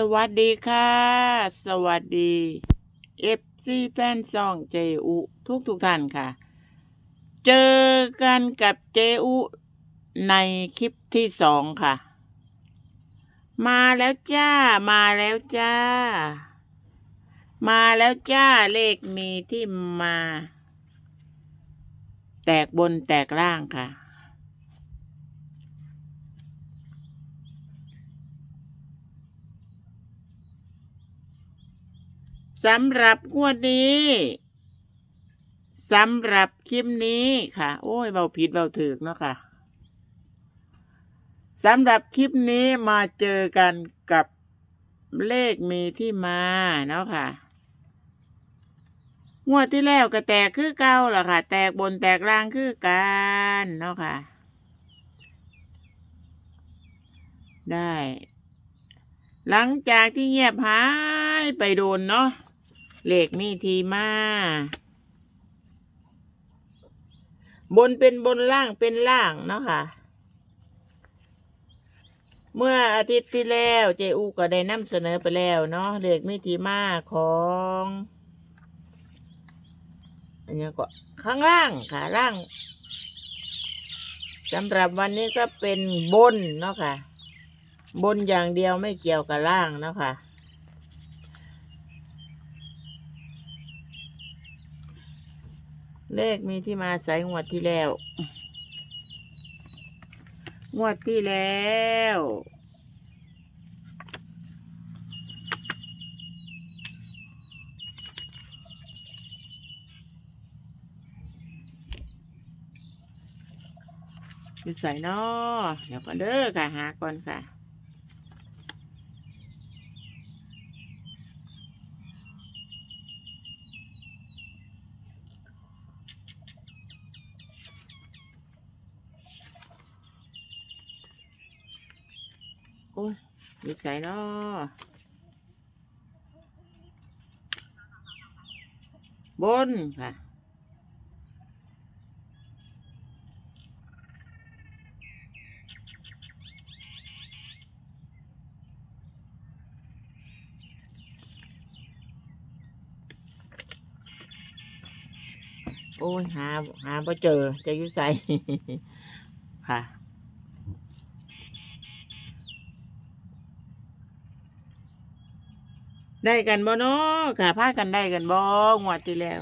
สวัสดีค่ะ สวัสดีเอฟซีแฟนซองเจอุทุกทุกท่านค่ะ เจอกันกับเจอุในคลิปที่สองค่ะ มาแล้วจ้า มาแล้วจ้า มาแล้วจ้าเลขมีที่มา แตกบนแตกล่างค่ะ สำหรับงวดนี้สำหรับคลิปนี้ค่ะ โอ้ยเบาผิดเบาถือเนาะค่ะสำหรับคลิปนี้มาเจอกันกับเลขมีที่มาเนาะค่ะ งวดที่แล้วก็แตกคือเก่าล่ะค่ะ แตกบนแตกล่างคือกันเนาะค่ะ ได้ หลังจากที่เงียบหายไปโดนเนาะ เลขมีทีมา บนเป็นบนล่างเป็นล่างเนาะค่ะ เมื่ออาทิตย์ที่แล้วเจอูก็ได้นำเสนอไปแล้วเนาะเลขมีทีมาของอันนี้ก็ข้างล่างค่ะล่างสำหรับวันนี้ก็เป็นบนเนาะค่ะ บนอย่างเดียวไม่เกี่ยวกับล่างเนาะค่ะ เลขมีที่มาสายงวดที่แล้ว งวดที่แล้วอยู่ใส่นอเดี๋ยวก่อนเด้อค่ะหาก่อนค่ะ โอยู่ใส่นอบนค่ะ โอ้ยหาหาบ่เจอจะอยู่ใส่ค่ะ ได้กันบ่เนาะค่ะพากันได้กันบ่งวดที่แล้ว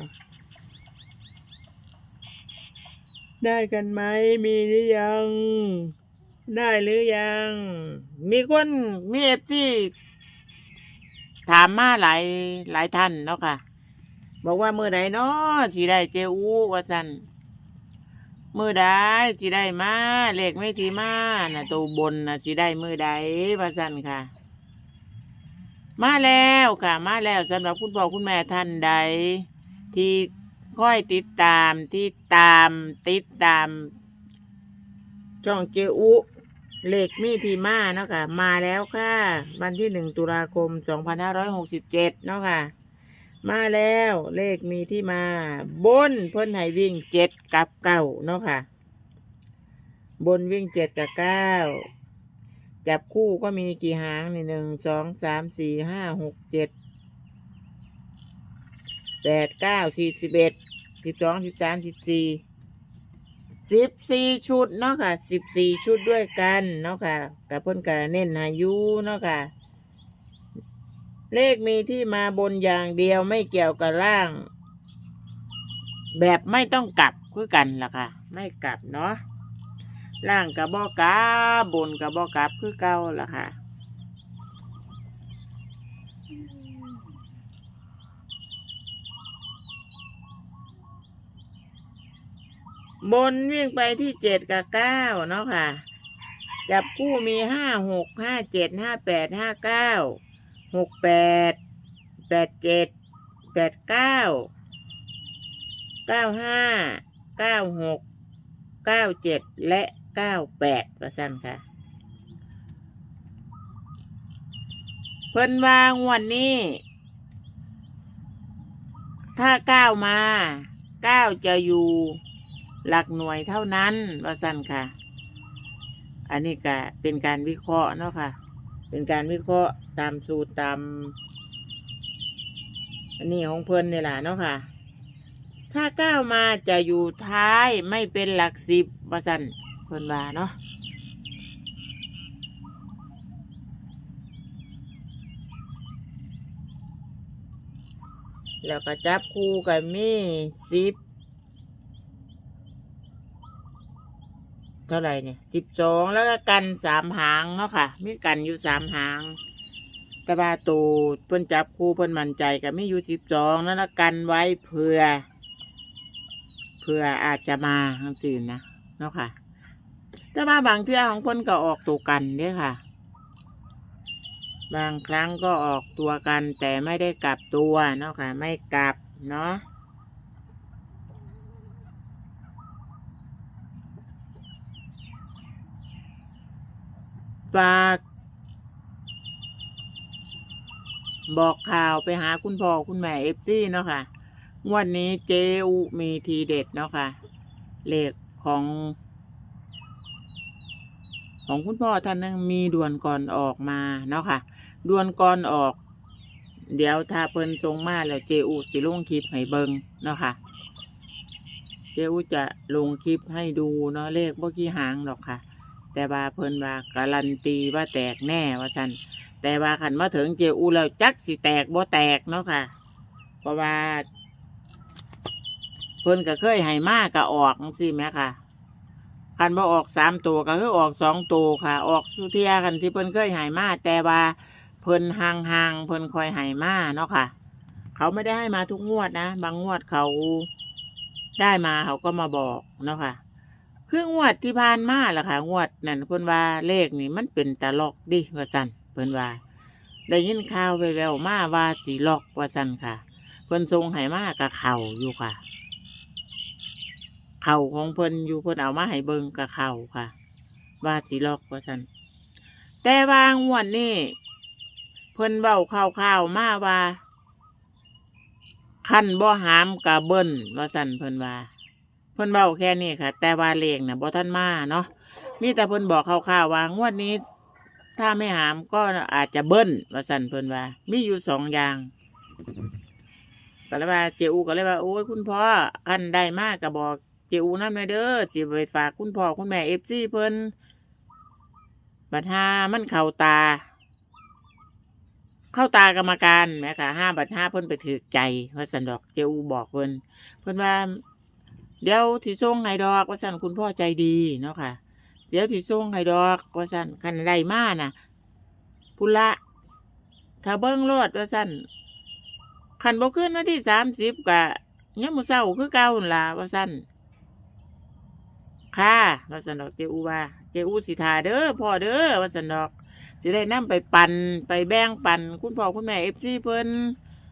ได้กันไหมมีหรือยัง ได้หรือยัง มีคนมีเอฟซีถามมาหลายหลายท่านเนาะค่ะ บอกว่ามือใดเนาะสิได้เจอูว่าสันมือใดสิได้มาเลขไม่ทีมาน่ะตัวบนน่ะสิได้มือใดว่าสันค่ะ มาแล้วค่ะ มาแล้วสำหรับคุณพ่อคุณแม่ท่านใด ที่ค่อยติดตามที่ตามติดตามช่องเจอุเหลขมีทีมาเนาะค่ะ มาแล้วค่ะ วันที่หนึ่งตุลาคมสองพันห้าร้อยหกสิบเจ็ดเนาะค่ะ มาแล้วเลขมีที่มา บนเพิ่นให้วิ่งเจ็ดกับเก้าเนาะค่ะ บนวิ่งเจ็ดกับเก้า จับคู่ก็มีกี่หางนี่หนึ่งสองสามสี่ห้าหกเจ็ดแปดเก้าสี่สิบเอ็ดสิบสองสิบสามสิบสี่สิบสี่ชุดเนาะค่ะสิบสี่ชุดด้วยกันเนาะค่ะกับเพิ่นกะเน้นหายุเนาะค่ะ เลขมีที่มาบนอย่างเดียวไม่เกี่ยวกับล่าง แบบไม่ต้องกลับคือกันล่ะค่ะ ไม่กลับเนาะ ล่างกับบอกลับนกับบอกลับคือเก่าล่ะค่ะ บนวิ่งไปที่เจ็ดกับเก้าเนาะค่ะ จับคู่มีห้าหกห้าเจ็ดห้าแปดห้าเก้าหกแปดแปดเจ็ดแปดเก้าเก้าห้าเก้าหกเก้าเจ็ดและ เก้าแปดประสันค่ะ เพิ่นวางวันนี้ ถ้าเก้ามาเก้าจะอยู่หลักหน่วยเท่านั้นว่าสั้นค่ะ อันนี้ก็เป็นการวิเคราะห์เนาะค่ะ เป็นการวิเคราะห์ตามสูตรตาม อันนี้ของเพิ่นนี่แหละเนาะค่ะถ้าก้าวมาจะอยู่ท้ายไม่เป็นหลักสิบว่าสัน พิ่นว่าเนาะแล้วก็จับคู่กับมีสิบเท่าไหร่เนี่ยสิบสองแล้วก็กันสามหางเนาะค่ะ มีกันอยู่สามหางต่ว่าตูเพิ่นจับคู่เพิ่นมั่นใจกับมีอยู่สิบสองนั่นละกันไว้เพื่อเพื่ออาจจะมาทั้งสิ้นนะเนาะค่ะ แต่ว่าบางเทื่อของเพิ่นก็ออกตัวกันเด้อค่ะ บางครั้งก็ออกตัวกัน แต่ไม่ได้กลับตัวเนาะค่ะ ไม่กลับเนาะฝากบอกข่าวไปหาคุณพ่อคุณแม่เอฟซีเนาะค่ะ งวดนนี้เจอุมีทีเด็ดเนาะค่ะ เลขของ ของคุณพ่อท่านนึงมีด่วนก่อนออกมาเนาะค่ะด่วนก่อนออก เดี๋ยวถ้าเพิ่นทรงมาแล้วเจอุสิลงคลิปให้เบิงเนาะค่ะ เจอุจะลงคลิปให้ดูเนาะเลขบ่กี่หางหรอกค่ะ แต่ว่าเพิ่นว่าการันตีว่าแตกแน่ว่าซั่นแต่ว่าขันมาถึงเจอุแล้วจักสิแตกบ่แตกเนาะค่ะ เพราะว่าเพิ่นก็เคยให้มากก็ออกจังซี่ค่ะ คันบ่ออกสามตัวก็คือออกสองตัวค่ะ ออกสุเทียกันที่เพิ่นเคยหายมาแต่ว่าเพิ่นห่างห่างๆเพิ่นคอยหายมาเนาะค่ะ เขาไม่ได้ให้มาทุกงวดนะ บางงวดเขาได้มาเขาก็มาบอกเนาะค่ะคืองวดที่ผ่านมาล่ะค่ะ งวดนั่นเพิ่นว่าเลขนี่มันเป็นตะลอกดิว่าซั่นเพิ่นว่า ได้ยินข่าวแววๆมาว่าสีลอกว่าซั่นค่ะ เพิ่นทรงให้มากับเข่าอยู่ค่ะ เข่าของเพิ่นอยู่เพิ่นเอามาให้เบิ่งกับเข่าค่ะ ว่าสิลอกว่าซั่นแต่ว่างวดนี้เพิ่นเว้าข่าวมาว่าคันบ่หามกะเบิ้นว่าซั่นเพิ่นว่า เพิ่นเว้าแค่นี้ค่ะ แต่ว่าเลขน่ะบ่ทันมาเนาะมีแต่เพิ่นบอกข่าวๆว่างวดนี้ ถ้าไม่หามก็อาจจะเบิ้ลว่าซั่นเพิ่นว่า มีอยู่สองอย่างก็เลยว่าเจอูก็เลยว่า โอ้ยคุณพ่อคันได้มากก็บอก เจอูนั่นไปเด้อสิไปฝากคุณพ่อคุณแม่เอฟซีเพิ่นบัดห้ามันเข่าตา เข้าตากรรมการแม่ค่ะห้าบัดห้าเพิ่นไปถือใจว่าสันดอกเจอูบอกเพิ่นเพิ่นว่า เดี๋ยวที่ส่งให้ดอกว่าสันคุณพ่อใจดีเนาะค่ะ เดี๋ยวที่ส่งให้ดอกว่าสันคันไดมาน่ะพุละถ้าเบิ้งรถว่าสันขันบ่ขึ้นวันที่สามสิบกะยังมือเศร้าคือเก่าล่ะว่าสั้น ค่ะว่าสันดอกเจอูว่า เจอูสิทาเด้อพ่อเด้อว่าสันดอกสิได้นํไปปั่นไปแบ่งปั่นคุณพ่อคุณแม่เอฟซีเพิ่น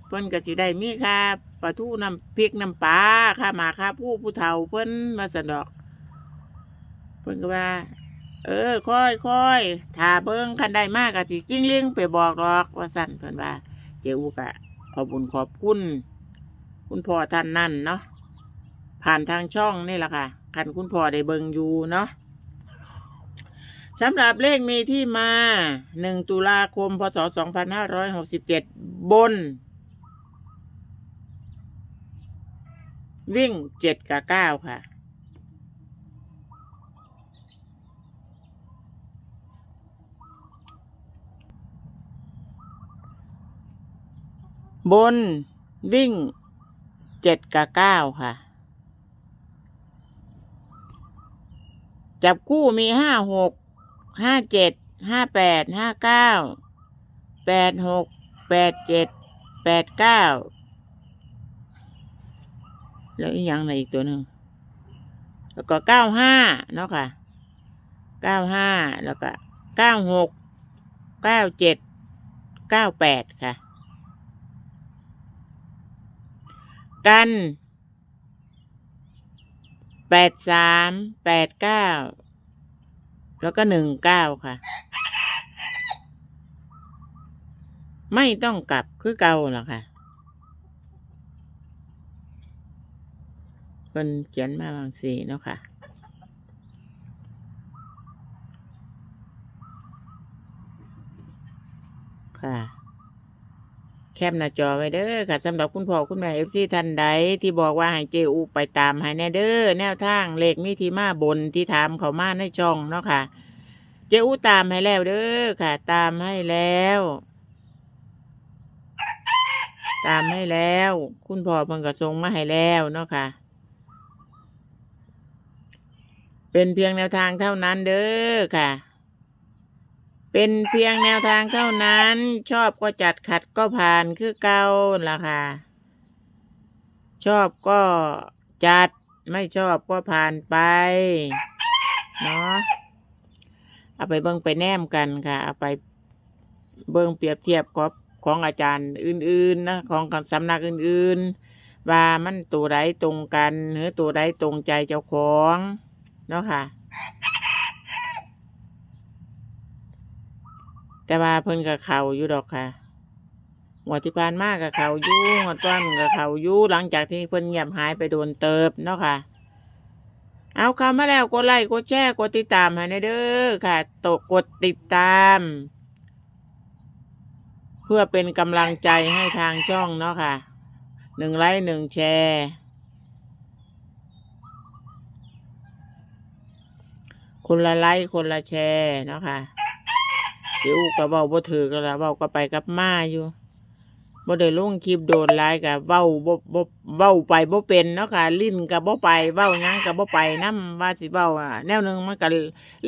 เพิ่นก็สิได้มีค่าปลาทูน้ำพริกน้ำปลาค่ามาค่าผู้ผู้เฒ่าเพิ่นว่าสันดอก เพิ่นก็ว่า เออ ค่อยค่อยถ้าเบิ่งคันได้มากก็สิกิ้งลิงไปบอกดอกว่าสั่นเพิ่นว่า เจอูกะขอบุญขอบคุณ คุณพ่อท่านนั่นเนาะ ผ่านทางช่องนี่แหละค่ะคันคุณพ่อได้เบิงอยู่เนาะสำหรับเลขมีที่มาหนึ่งตุลาคม พศสองพันห้าร้อยหกสิบเจ็ดบน วิ่งเจ็ดกับเก้าค่ะ บนวิ่งเจ็ดกับเก้าค่ะ จับคู่มีห้าหกห้าเจ็ดห้าแปดห้าเก้าแปดหกแปดเจ็ดแปดเก้าแล้วอีกอย่างไหนอีกตัวหนึ่งแล้วก็เก้าห้าเนาะค่ะเก้าห้าแล้วก็เก้าหกเก้าเจ็ดเก้าแปดค่ะ กัน แปดสามแปดเก้าแล้วก็หนึ่งเก้าค่ะ ไม่ต้องกลับคือเก่าหรอกค่ะเป็นเขียนมาบางสีเนาะค่ะค่ะ ปหน้าจอไว้เด้อค่ะสำหรับคุณพ่อคุณแม่เอฟซีท่านใดที่บอกว่าให้เจอูไปตามให้แน่เด้อแนวทางเลขมีที่มาบนที่ถามเขามาในช่องเนาะค่ะ เจอูตามให้แล้วเด้อค่ะ ตามให้แล้ว ตามให้แล้ว คุณพ่อเพิ่งกระทรงมาให้แล้วเนาะค่ะเป็นเพียงแนวทางเท่านั้นเด้อค่ะ เป็นเพียงแนวทางเท่านั้น ชอบก็จัดขัดก็ผ่านคือเก่าล่ะค่ะ ชอบก็จัดไม่ชอบก็ผ่านไป เนาะเอาไปเบิ่งไปแนมกันค่ะ เอาไปเบิ่งเปรียบเทียบกับของอาจารย์อื่น ๆ นะ ของสำนักอื่น ๆ ว่ามันตัวใดตรงกัน หรือตัวใดตรงใจเจ้าของ เนาะค่ะ แต่ว่าเพิ่นกับเขาอยู่ดอกค่ะหัวที่ผ่านมากกับเขาอยู่หัวดก้อนกับเขาอยู่หลังจากที่เพิ่นเงียบหายไปโดนเติบเนาะค่ะ เอาคำมาแล้วกดไลค์กดแชร์กดติดตามให้ในเด้อค่ะ ตกกดติดตาม เพื่อเป็นกำลังใจให้ทางช่องเนาะค่ะหนึ่งไลค์หนึ่งแชร์คนละไลค์คนละแชร์เนาะค่ะ เดี๋ยวก็เว้าบ่ถือกันละเว้าก็ไปกับมาอยู่บ่ได้ลงคลิปโดนหลายก็เว้าบ่บ่เว้าไปบ่เป็นเนาะค่ะ ลิ้นก็บ่ไปเว้าหยังก็บ่ไปนำว่าสิเว้าอะแนวหนึงมันก็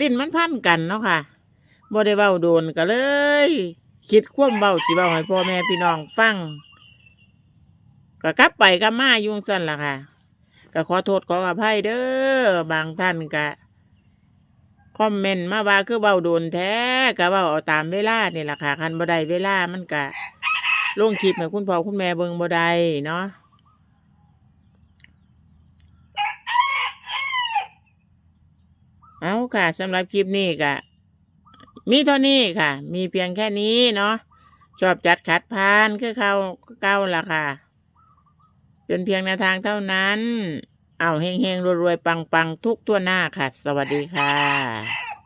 ลิ้นมันพันกันเนาะค่ะบ่ได้เว้าโดนก็เลย คิดความเว้าสิเว้าให้พ่อแม่พี่น้องฟังก็กลับไปกับมาอยู่จังซั่นล่ะค่ะก็ขอโทษขออภัยเด้อบางท่านก็ คอมเมนต์มาว่าคือเบาโดนแท้ก็เบาเอาตามเวลานี่แหละค่ะคันบ่ได้เวลามันก็ลงคลิปให้คุณพ่อคุณแม่เบิ่งบ่ได้เนาะเอาค่ะสำหรับคลิปนี้ก็มีเท่านี้ค่ะ มีเพียงแค่นี้เนาะชอบจัดขัดพานคือเขาเก่าล่ะค่ะ เป็นเพียงแนวทางเท่านั้น เอาเฮงๆรวยๆปังๆทุกทั่วหน้าค่ะ สวัสดีค่ะ